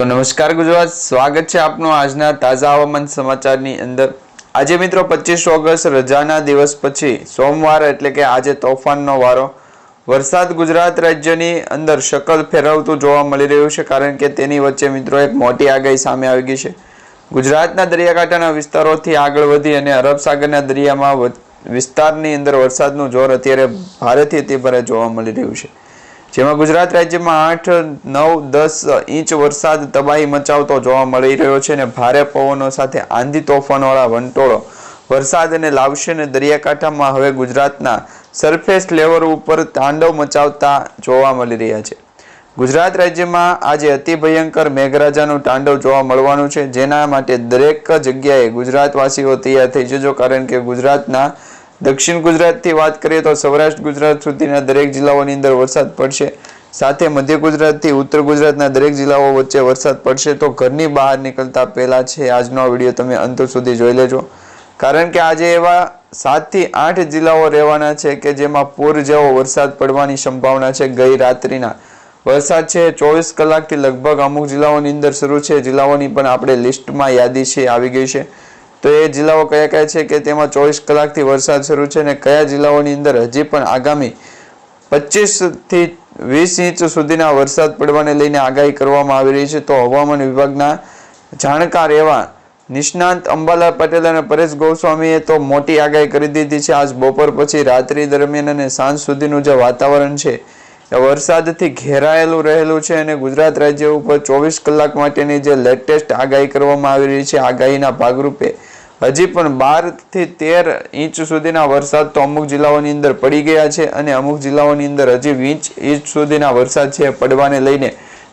તો નમસ્કાર ગુજરાત, સ્વાગત છે આપનું આજના તાજા હવામાન સમાચારની અંદર. આજે મિત્રો પચીસ ઓગસ્ટ, રજાના દિવસ પછી સોમવાર એટલે કે આજે તોફાનનો વારો. વરસાદ ગુજરાત રાજ્યની અંદર શકલ ફેરવતું જોવા મળી રહ્યું છે કારણ કે તેની વચ્ચે મિત્રો એક મોટી આગાહી સામે આવી ગઈ છે. ગુજરાતના દરિયાકાંઠાના વિસ્તારોથી આગળ વધી અને અરબ સાગરના દરિયામાં વિસ્તારની અંદર વરસાદનું જોર અત્યારે ભારેથી અતિભારે જોવા મળી રહ્યું છે. જેમાં ગુજરાત રાજ્યમાં આઠ, નવ, દસ, ઇંચ વરસાદ તબાહી મચાવતો જોવા મળી રહ્યો છે અને ભારે પવનો સાથે આંધી તોફાનવાળા વંટોળો વરસાદ અને લાવશે અને દરિયાકાંઠામાં હવે ગુજરાતના સરફેસ લેવલ ઉપર તાંડવ મચાવતા જોવા મળી રહ્યા છે. ગુજરાત રાજ્યમાં આજે અતિ ભયંકર મેઘરાજાનું તાંડવ જોવા મળવાનું છે, જેના માટે દરેક જગ્યાએ ગુજરાતવાસીઓ તૈયાર થઈ જજો, કારણ કે ગુજરાતના દક્ષિણ ગુજરાતથી વાત કરીએ તો સૌરાષ્ટ્ર ગુજરાત સુધીના દરેક જિલ્લાઓની અંદર વરસાદ પડશે. સાથે મધ્ય ગુજરાતથી ઉત્તર ગુજરાતના દરેક જિલ્લાઓ વચ્ચે વરસાદ પડશે તો ઘરની બહાર નીકળતા પહેલા છે. આજનો વીડિયો તમે અંત સુધી જોઈ લેજો. કારણ કે આજે એવા સાતથી આઠ જિલ્લાઓ રહેવાના છે કે જેમાં પૂર જેવો વરસાદ પડવાની સંભાવના છે ગઈ રાત્રિના. વરસાદ છે ચોવીસ કલાકથી લગભગ અમુક જિલ્લાઓની અંદર શરૂ છે. જિલ્લાઓની પણ આપણે લિસ્ટમાં યાદી છે, આવી ગઈ છે. તો એ જિલ્લાઓ કયા કયા છે કે તેમાં ચોવીસ કલાકથી વરસાદ શરૂ છે અને કયા જિલ્લાઓની અંદર હજી પણ આગામી પચીસથી વીસ ઇંચ સુધીના વરસાદ પડવાને લઈને આગાહી કરવામાં આવી રહી છે. તો હવામાન વિભાગના જાણકાર એવા નિષ્ણાંત અંબાલાલ પટેલ અને પરેશ ગોસ્વામીએ તો મોટી આગાહી કરી દીધી છે. આજ બપોર પછી રાત્રિ દરમિયાન અને સાંજ સુધીનું જે વાતાવરણ છે એ વરસાદથી ઘેરાયેલું રહેલું છે અને ગુજરાત રાજ્ય ઉપર ચોવીસ કલાક માટેની જે લેટેસ્ટ આગાહી કરવામાં આવી રહી છે. આગાહીના ભાગરૂપે હજી પણ બારથી તેર ઇંચ સુધીના વરસાદ તો અમુક જિલ્લાઓની અંદર પડી ગયા છે અને અમુક જિલ્લાઓની અંદર હજી વીસ ઇંચ સુધીના વરસાદ છે પડવાને લઈને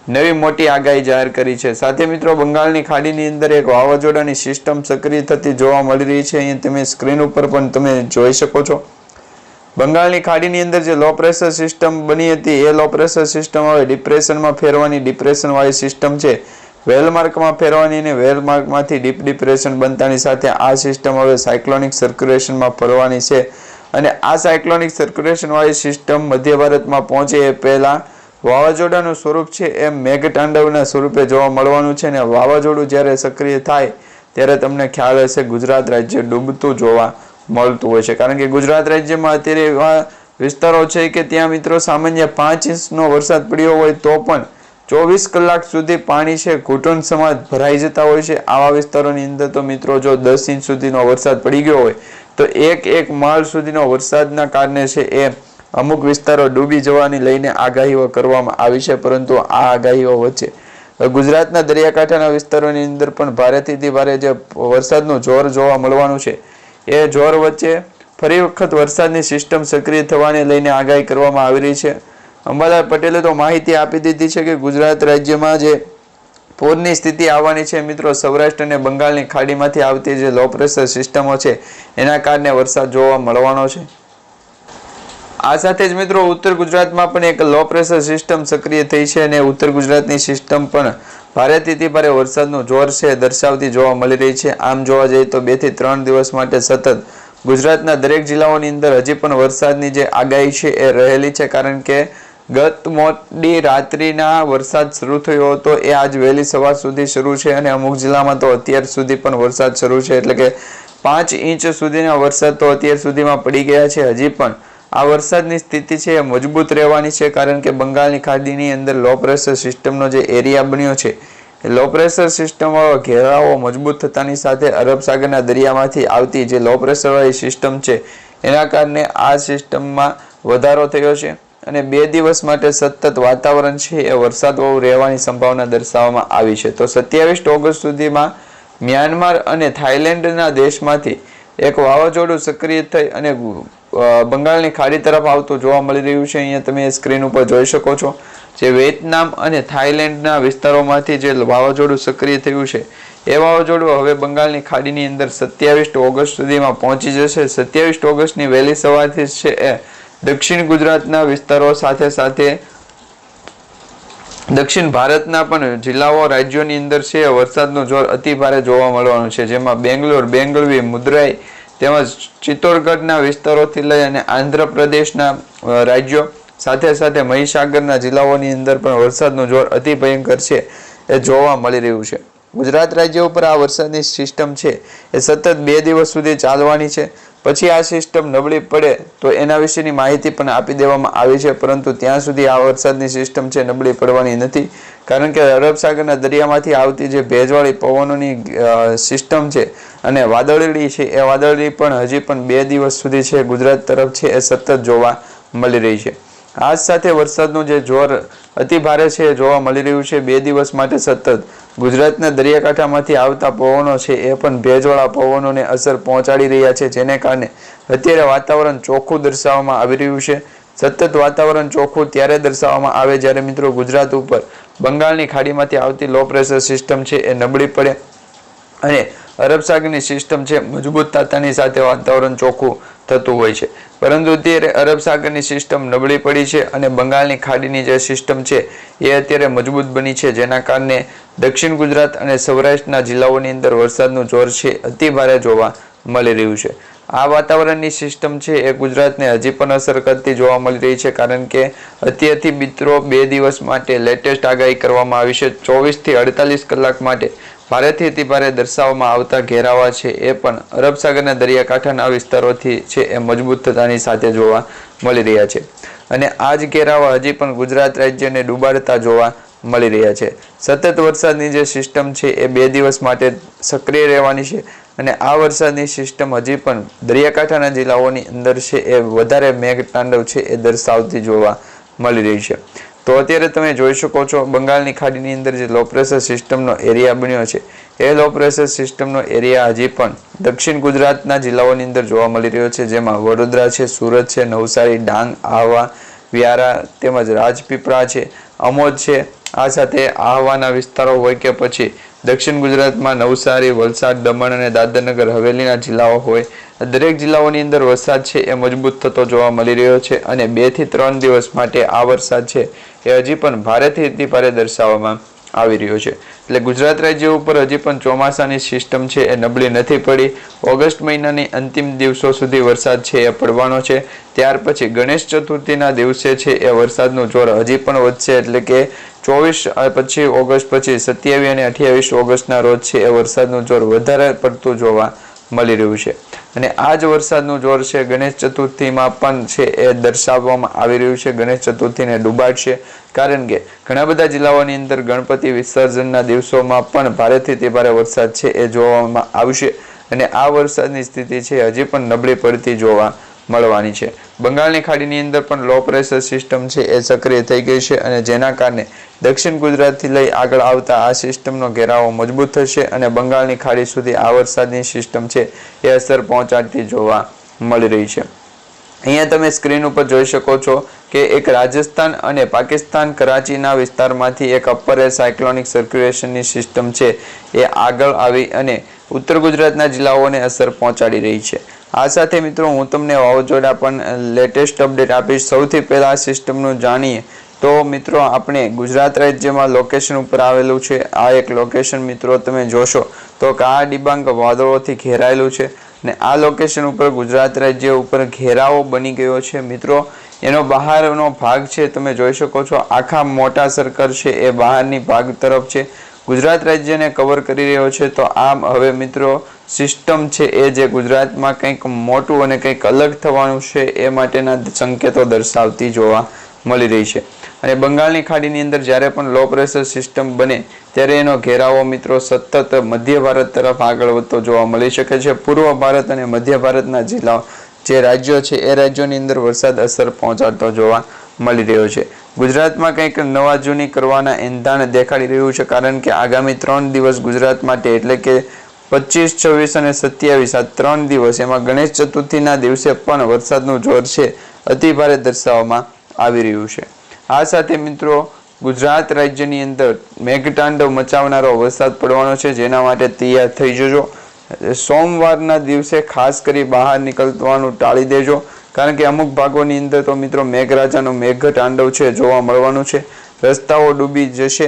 નવી મોટી આગાહી જાહેર કરી છે. સાથે મિત્રો, બંગાળની ખાડીની અંદર એક વાવાઝોડાની સિસ્ટમ સક્રિય થતી જોવા મળી રહી છે. અહીંયા તમે સ્ક્રીન ઉપર પણ તમે જોઈ શકો છો. બંગાળની ખાડીની અંદર જે લો પ્રેશર સિસ્ટમ બની હતી, એ લો પ્રેશર સિસ્ટમ હવે ડિપ્રેશનમાં ફેરવાની ડિપ્રેશન વાળી સિસ્ટમ છે. વેલમાર્કમાં ફેરવાની અને વેલમાર્કમાંથી ડીપ ડિપ્રેશન બનતાની સાથે આ સિસ્ટમ હવે સાયક્લોનિક સર્ક્યુલેશનમાં ફરવાની છે. અને આ સાયક્લોનિક સર્ક્યુલેશનવાળી સિસ્ટમ મધ્ય ભારતમાં પહોંચે એ પહેલાં વાવાઝોડાનું સ્વરૂપ છે એ મેઘતાંડવના સ્વરૂપે જોવા મળવાનું છે અને વાવાઝોડું જ્યારે સક્રિય થાય ત્યારે તમને ખ્યાલ હશે ગુજરાત રાજ્ય ડૂબતું જોવા મળતું હોય છે. કારણ કે ગુજરાત રાજ્યમાં અત્યારે એવા વિસ્તારો છે કે ત્યાં મિત્રો સામાન્ય પાંચ ઇંચનો વરસાદ પડ્યો હોય તો પણ ચોવીસ કલાક સુધી પાણી છે, ઘૂંટણ સમાજ ભરાઈ જતા હોય છે. આવા વિસ્તારોની અંદર તો મિત્રો જો દસ ઇંચ સુધીનો વરસાદ પડી ગયો હોય, તો એક એક માળ સુધીનો વરસાદના કારણે છે એ અમુક વિસ્તારો ડૂબી જવાની લઈને આગાહીઓ કરવામાં આવી છે, પરંતુ આ આગાહીઓ વચ્ચે ગુજરાતના દરિયાકાંઠાના વિસ્તારોની અંદર પણ ભારેથી ભારે જે વરસાદનું જોર જોવા મળવાનું છે, એ જોર વચ્ચે ફરી વખત વરસાદની સિસ્ટમ સક્રિય થવાને લઈને આગાહી કરવામાં આવી રહી છે. અંબાલાલ પટેલે તો માહિતી આપી દીધી છે કે ગુજરાત રાજ્યમાં જે પૂરની સ્થિતિ આવવાની છે, મિત્રો, સૌરાષ્ટ્ર અને બંગાળની ખાડીમાંથી આવતી જે લો પ્રેશર સિસ્ટમો છે, એના કારણે વરસાદ જોવા મળવાનો છે. આ સાથે જ, મિત્રો, ઉત્તર ગુજરાતમાં પણ એક લો પ્રેશર સિસ્ટમ સક્રિય થઈ છે અને ઉત્તર ગુજરાતની સિસ્ટમ પણ ભારેથી ભારે વરસાદનું જોર છે, દર્શાવતી જોવા મળી રહી છે. આમ જોવા જઈએ તો બેથી ત્રણ દિવસ માટે સતત ગુજરાતના દરેક જિલ્લાઓની અંદર હજી પણ વરસાદની જે આગાહી છે એ રહેલી છે, કારણ કે ગત મોડી રાત્રિના વરસાદ શરૂ થયો હતો. એ આજ વહેલી સવાર સુધી શરૂ છે અને અમુક જિલ્લામાં તો અત્યાર સુધી પણ વરસાદ શરૂ છે. એટલે કે પાંચ ઇંચ સુધીના વરસાદ તો અત્યાર સુધીમાં પડી ગયા છે. હજી પણ આ વરસાદની સ્થિતિ છે એ મજબૂત રહેવાની છે, કારણ કે બંગાળની ખાડીની અંદર લો પ્રેશર સિસ્ટમનો જે એરિયા બન્યો છે લો પ્રેશર સિસ્ટમવાળો ઘેરાવો મજબૂત થતાની સાથે અરબ સાગરના દરિયામાંથી આવતી જે લો પ્રેશરવાળી સિસ્ટમ છે, એના કારણે આ સિસ્ટમમાં વધારો થયો છે. અને બે દિવસ માટે સતત વાતાવરણ છે એ વરસાદ વરસાદવાળું રહેવાની સંભાવના દર્શાવવામાં આવી છે. તો સત્યાવીસ ઓગસ્ટ સુધીમાં મ્યાનમાર અને થાઈલેન્ડના દેશમાંથી એક વાવાઝોડું સક્રિય થઈ અને બંગાળની ખાડી તરફ આવતું જોવા મળી રહ્યું છે. અહીંયા તમે સ્ક્રીન ઉપર જોઈ શકો છો જે વિયેતનામ અને થાઈલેન્ડના વિસ્તારોમાંથી જે વાવાઝોડું સક્રિય થયું છે, એ વાવાઝોડું હવે બંગાળની ખાડીની અંદર સત્યાવીસ ઓગસ્ટ સુધીમાં પહોંચી જશે. સત્યાવીસ ઓગસ્ટની વહેલી સવારથી છે એ દક્ષિણ ગુજરાતના વિસ્તારો સાથે સાથે દક્ષિણ ભારતના પણ જિલ્લાઓ રાજ્યોની અંદર છે. વરસાદનું જોર અતિ ભારે જોવા મળવાનું છે, જેમાં બેંગ્લોર બેંગલવી મુદ્રાઈ તેમજ ચિત્તોડગઢના વિસ્તારોથી લઈ અને આંધ્રપ્રદેશના રાજ્યો સાથે સાથે મહીસાગરના જિલ્લાઓની અંદર પણ વરસાદનું જોર અતિ ભયંકર છે, એ જોવા મળી રહ્યું છે. ગુજરાત રાજ્ય ઉપર આ વરસાદની સિસ્ટમ છે એ સતત બે દિવસ સુધી ચાલવાની છે. પછી આ સિસ્ટમ નબળી પડે તો એના વિશેની માહિતી પણ આપી દેવામાં આવી છે, પરંતુ ત્યાં સુધી આ વરસાદની સિસ્ટમ છે નબળી પડવાની નથી. કારણ કે અરબ સાગરના દરિયામાંથી આવતી જે ભેજવાળી પવનોની સિસ્ટમ છે અને વાદળી છે, એ વાદળી પણ હજી પણ બે દિવસ સુધી છે ગુજરાત તરફ છે, એ સતત જોવા મળી રહી છે. આ સાથે વરસાદનું જે જોર અતિ ભારે છે જોવા મળી રહ્યું છે. બે દિવસ માટે સતત ગુજરાતના દરિયાકાંઠામાંથી આવતા પવનો છે એ પણ ભેજવાળા પવનોને અસર પહોંચાડી રહ્યા છે, જેને કારણે અત્યારે વાતાવરણ ચોખ્ખું દર્શાવવામાં આવી રહ્યું છે. સતત વાતાવરણ ચોખ્ખું ત્યારે દર્શાવવામાં આવે જ્યારે મિત્રો ગુજરાત ઉપર બંગાળની ખાડીમાંથી આવતી લો પ્રેશર સિસ્ટમ છે એ નબળી પડે અને અરબ સાગરની સિસ્ટમ છે, મજબૂત થતાની સાથે વાતાવરણ ચોખ્ખું થતું હોય છે. પરંતુ અત્યારે અરબ સાગરની સિસ્ટમ નબળી પડી છે અને બંગાળની ખાડીની જે સિસ્ટમ છે, એ અત્યારે મજબૂત બની છે. જેના કારણે દક્ષિણ ગુજરાત અને સૌરાષ્ટ્રના જિલ્લાઓની અંદર વરસાદનું જોર છે, અતિ ભારે જોવા મળી રહ્યું છે. આ વાતાવરણની સિસ્ટમ છે, એ ગુજરાતને હજી પણ અસર કરતી જોવા મળી રહી છે, કારણ કે અત્યારથી મિત્રો બે દિવસ માટે લેટેસ્ટ આગાહી કરવામાં આવી છે. ચોવીસથી અડતાલીસ કલાક માટે ભારેથી અતિ ભારે દર્શાવવામાં આવતા ઘેરાવા છે એ પણ અરબ સાગરના દરિયાકાંઠાના વિસ્તારોથી છે એ મજબૂત થતાની સાથે જોવા મળી રહ્યા છે. અને આ જ ઘેરાવા હજી પણ ગુજરાત રાજ્યને ડૂબાડતા જોવા મળી રહ્યા છે. સતત વરસાદની જે સિસ્ટમ છે એ બે દિવસ માટે સક્રિય રહેવાની છે અને આ વરસાદની સિસ્ટમ હજી પણ દરિયાકાંઠાના જિલ્લાઓની અંદર છે એ વધારે મેઘ તાંડવ છે એ દર્શાવતી જોવા મળી રહી છે. તો અત્યારે તમે જોઈ શકો છો, બંગાળની ખાડીની અંદર જે લો પ્રેશર સિસ્ટમનો એરિયા બન્યો છે, એ લો પ્રેશર સિસ્ટમનો એરિયા હજી પણ દક્ષિણ ગુજરાતના જિલ્લાઓની અંદર જોવા મળી રહ્યો છે, જેમાં વડોદરા છે, સુરત છે, નવસારી, ડાંગ, આહવા, વ્યારા તેમજ રાજપીપળા છે અમોદ છે. આ સાથે આહવાના વિસ્તારો હોય કે પછી દક્ષિણ ગુજરાતમાં નવસારી, વલસાડ, દમણ અને દાદરનગર હવેલીના જિલ્લાઓ હોય. દરેક જિલ્લાઓની અંદર વરસાદ છે એ મજબૂત થતો જોવા મળી રહ્યો છે અને બેથી ત્રણ દિવસ માટે આ વરસાદ છે એ હજી પણ ભારેથી અતિ ભારે દર્શાવવામાં આવી રહ્યો છે. એટલે ગુજરાત રાજ્ય ઉપર હજી પણ ચોમાસાની સિસ્ટમ છે એ નબળી નથી પડી. ઓગસ્ટ મહિનાની અંતિમ દિવસો સુધી વરસાદ છે એ પડવાનો છે. ત્યાર પછી ગણેશ ચતુર્થીના દિવસે છે એ વરસાદનું જોર હજી પણ વધશે એટલે કે ચોવીસ પછી ઓગસ્ટ, પછી સત્યાવીસ અને અઠ્યાવીસ ઓગસ્ટના રોજ છે એ વરસાદનું જોર વધારે પડતું જોવા મળી રહ્યું છે. અને આ જ વરસાદનું જોર છે. ગણેશ ચતુર્થીમાં પણ છે એ દર્શાવવામાં આવી રહ્યું છે. ગણેશ ચતુર્થીને ડૂબાડશે કારણ કે ઘણા બધા જિલ્લાઓની અંદર ગણપતિ વિસર્જનના દિવસોમાં પણ ભારેથી તે ભારે વરસાદ છે એ જોવામાં આવશે. અને આ વરસાદની સ્થિતિ છે હજી પણ નબળી પડતી જોવા મળવાની છે. બંગાળની ખાડીની અંદર પણ લો પ્રેશર સિસ્ટમ છે, એ સક્રિય થઈ ગઈ છે અને જેના કારણે દક્ષિણ ગુજરાતથી લઈ આગળ આવતા આ સિસ્ટમનો ઘેરાવો મજબૂત થશે અને બંગાળની ખાડી સુધી આ વરસાદની સિસ્ટમ છે, એ અસર પહોંચાડતી જોવા મળી રહી છે. અહીંયા તમે સ્ક્રીન ઉપર જોઈ શકો છો કે એક રાજસ્થાન અને પાકિસ્તાન કરાચીના વિસ્તારમાંથી એક અપર એર સાયક્લોનિક સર્ક્યુલેશનની સિસ્ટમ છે, એ આગળ આવી અને ઉત્તર ગુજરાતના જિલ્લાઓને અસર પહોંચાડી રહી છે. આ સાથે મિત્રો હું તમને વાવાઝોડા પણ લેટેસ્ટ અપડેટ આપીશ. સૌથી પહેલાં સિસ્ટમનું જાણીએ તો મિત્રો આપણે ગુજરાત રાજ્યમાં લોકેશન ઉપર આવેલું છે. આ એક લોકેશન મિત્રો તમે જોશો તો કાળા ડિબાંગ વાદળોથી ઘેરાયેલું છે ને આ લોકેશન ઉપર ગુજરાત રાજ્ય ઉપર ઘેરાવો બની ગયો છે. મિત્રો, એનો બહારનો ભાગ છે, તમે જોઈ શકો છો. આખા મોટા સર્કલ છે, એ બહારની ભાગ તરફ છે. ગુજરાત રાજ્યને કવર કરી રહ્યો છે, તો આમ હવે મિત્રો સિસ્ટમ છે એ જે ગુજરાતમાં કંઈક મોટું અને કંઈક અલગ થવાનું છે, એ માટેના સંકેતો દર્શાવતી જોવા મળી રહી છે. અને બંગાળની ખાડીની અંદર જ્યારે પણ લો પ્રેશર સિસ્ટમ બને, ત્યારે એનો ઘેરાવો મિત્રો સતત મધ્ય ભારત તરફ આગળ વધતો જોવા મળી શકે છે. પૂર્વ ભારત અને મધ્ય ભારતના જિલ્લાઓ, જે રાજ્યો છે, એ રાજ્યોની અંદર વરસાદ અસર પહોંચાડતો જોવા મળી રહ્યો છે. ગુજરાતમાં કંઈક નવા જૂની કરવાના એંધાણ દેખાડી રહ્યું છે, કારણ કે આગામી ત્રણ દિવસ ગુજરાત માટે એટલે કે પચીસ છવ્વીસ અને સત્યાવીસ, આ ત્રણ દિવસ એમાં ગણેશ ચતુર્થીના દિવસે પણ વરસાદનું જોર છે, અતિ ભારે દર્શાવવામાં આવી રહ્યું છે. આ સાથે મિત્રો, ગુજરાત રાજ્યની અંદર મેઘતાંડવ મચાવનારો વરસાદ પડવાનો છે, જેના માટે તૈયાર થઈ જજો. સોમવારના દિવસે ખાસ કરી બહાર નીકળવાનું ટાળી દેજો. કારણ કે અમુક ભાગોની અંદર તો મિત્રો મેઘરાજાનું મેઘ તાંડવ છે, જોવા મળવાનું છે. રસ્તાઓ ડૂબી જશે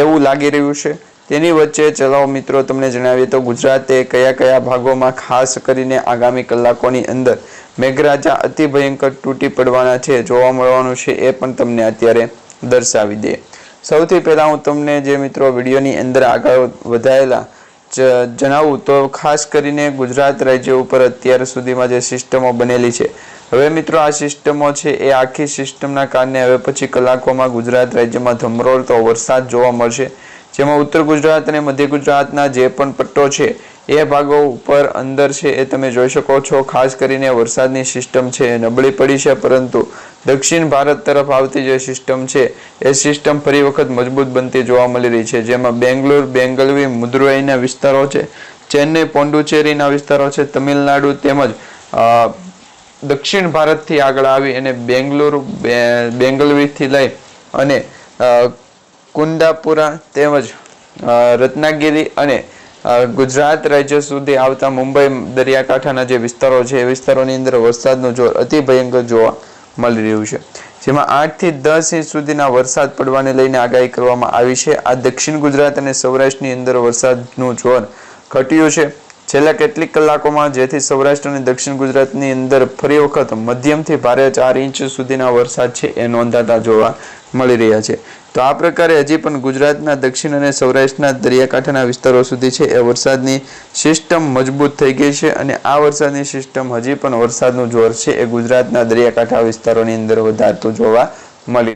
એવું લાગી રહ્યું છે. તેની વચ્ચે ચલાવો મિત્રો, તમને જણાવીએ તો ગુજરાતે કયા કયા ભાગોમાં ખાસ કરીને આગામી કલાકોની અંદર મેઘરાજા અતિ ભયંકર તૂટી પડવાના છે, જોવા મળવાનું છે એ પણ તમને અત્યારે દર્શાવી દે સૌથી પહેલાં હું તમને જે મિત્રો વિડીયોની અંદર આગળ વધાયેલા જણાવું તો ખાસ કરીને ગુજરાત રાજ્ય ઉપર અત્યાર સુધીમાં જે સિસ્ટમો બનેલી છે. હવે મિત્રો આ સિસ્ટમો છે એ આખી સિસ્ટમના કારણે હવે પછી કલાકોમાં ગુજરાત રાજ્યમાં ધમરોળતો વરસાદ જોવા મળશે. જેમાં ઉત્તર ગુજરાત અને મધ્ય ગુજરાતના જે પણ પટ્ટો છે એ ભાગો ઉપર અંદર છે એ તમે જોઈ શકો છો. ખાસ કરીને વરસાદની સિસ્ટમ છે નબળી પડી છે, પરંતુ દક્ષિણ ભારત તરફ આવતી જે સિસ્ટમ છે, એ સિસ્ટમ ફરી વખત મજબૂત બનતી જોવા મળી રહી છે. જેમાં બેંગ્લોર, બેંગલવી મુદ્રુઆઈના વિસ્તારો છે, ચેન્નઈ પોંડુચેરીના વિસ્તારો છે, તમિલનાડુ તેમજ દક્ષિણ ભારતથી આગળ આવી અને બેંગ્લોર બેંગલવીથી લઈ અને કુંદાપુરા તેમજ રત્નાગીરી અને ગુજરાત રાજ્ય સુધી આવતા મુંબઈ દરિયાકાંઠાના જે વિસ્તારો છે, એ વિસ્તારોની અંદર વરસાદનું જોર અતિ ભયંકર જોવા મળી રહ્યું છે. જેમાં આઠથી દસ ઇંચ સુધીના વરસાદ પડવાને લઈને આગાહી કરવામાં આવી છે. આ દક્ષિણ ગુજરાત અને સૌરાષ્ટ્રની અંદર વરસાદનું જોર ઘટ્યું છે. છેલ્લા કેટલીક કલાકોમાં જેથી સૌરાષ્ટ્ર અને દક્ષિણ ગુજરાતની અંદર ફરી વખત મધ્યમથી ભારે ચાર ઇંચ સુધીના વરસાદ છે એ નોંધાતા જોવા મળી રહ્યા છે. તો આ પ્રકારે હજી પણ ગુજરાતના દક્ષિણ અને સૌરાષ્ટ્રના દરિયાકાંઠાના વિસ્તારો સુધી છે. એ વરસાદની સિસ્ટમ મજબૂત થઈ ગઈ છે અને આ વરસાદની સિસ્ટમ હજી પણ વરસાદનું જોર છે. એ ગુજરાતના દરિયાકાંઠા વિસ્તારોની અંદર વધારતું જોવા મળી